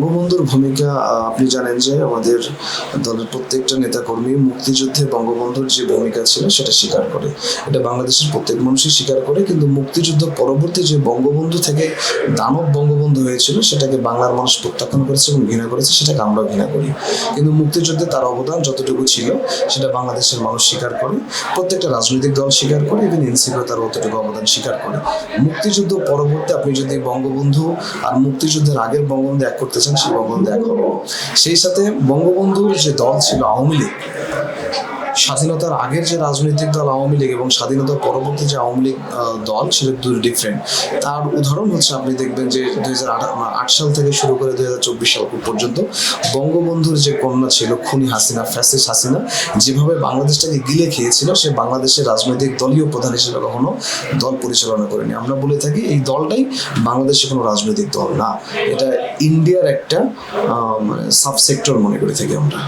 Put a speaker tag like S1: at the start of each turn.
S1: বঙ্গবন্ধুর ভূমিকা আপনি জানেন যে আমাদের দলের প্রত্যেকটা নেতাকর্মী মুক্তিযুদ্ধে বঙ্গবন্ধুর যে ভূমিকা ছিল সেটা স্বীকার করে। এটা বাংলাদেশের প্রত্যেক মানুষই স্বীকার করে, কিন্তু মুক্তিযুদ্ধ পরবর্তী যে বঙ্গবন্ধু থেকে দানব বঙ্গবন্ধু হয়েছিল, সেটাকে বাংলার মানুষ প্রত্যাখ্যান করেছে এবং ঘৃণা করেছে, সেটাকে আমরা ঘৃণা করি। কিন্তু মুক্তিযুদ্ধে তার অবদান যতটুকু ছিল, সেটা বাংলাদেশের মানুষ স্বীকার করে, প্রত্যেকটা রাজনৈতিক দল স্বীকার করে ইভেন এনসিপিও তার অতটুকু অবদান স্বীকার করে। মুক্তিযুদ্ধ পরবর্তী আপনি যদি বঙ্গবন্ধু আর মুক্তিযুদ্ধের আগের বঙ্গবন্ধু এক করতে চান সেই বঙ্গবন্ধু এক সেই সাথে বঙ্গবন্ধুর যে দল ছিল আওয়ামী লীগ স্বাধীনতার আগের যে রাজনৈতিক দল আওয়ামী লীগ এবং স্বাধীনতার পরবর্তী যে আওয়ামী লীগ দল সেটা দুটো ডিফারেন্ট তার উদাহরণ হচ্ছে আপনি দেখবেন যে দুই আট সাল থেকে শুরু করে দুই হাজার চব্বিশ সাল পর্যন্ত বঙ্গবন্ধুর যে কন্যা ছিল খুনি হাসিনা ফ্যাসিস হাসিনা, যেভাবে বাংলাদেশটাকে গিলে খেয়েছিল, সে বাংলাদেশের রাজনৈতিক দলীয় প্রধান হিসেবে কখনো দল পরিচালনা করেনি। আমরা বলে থাকি এই দলটাই বাংলাদেশের কোনো রাজনৈতিক দল না। এটা ইন্ডিয়ার একটা সাবসেক্টর মনে করে থাকি আমরা।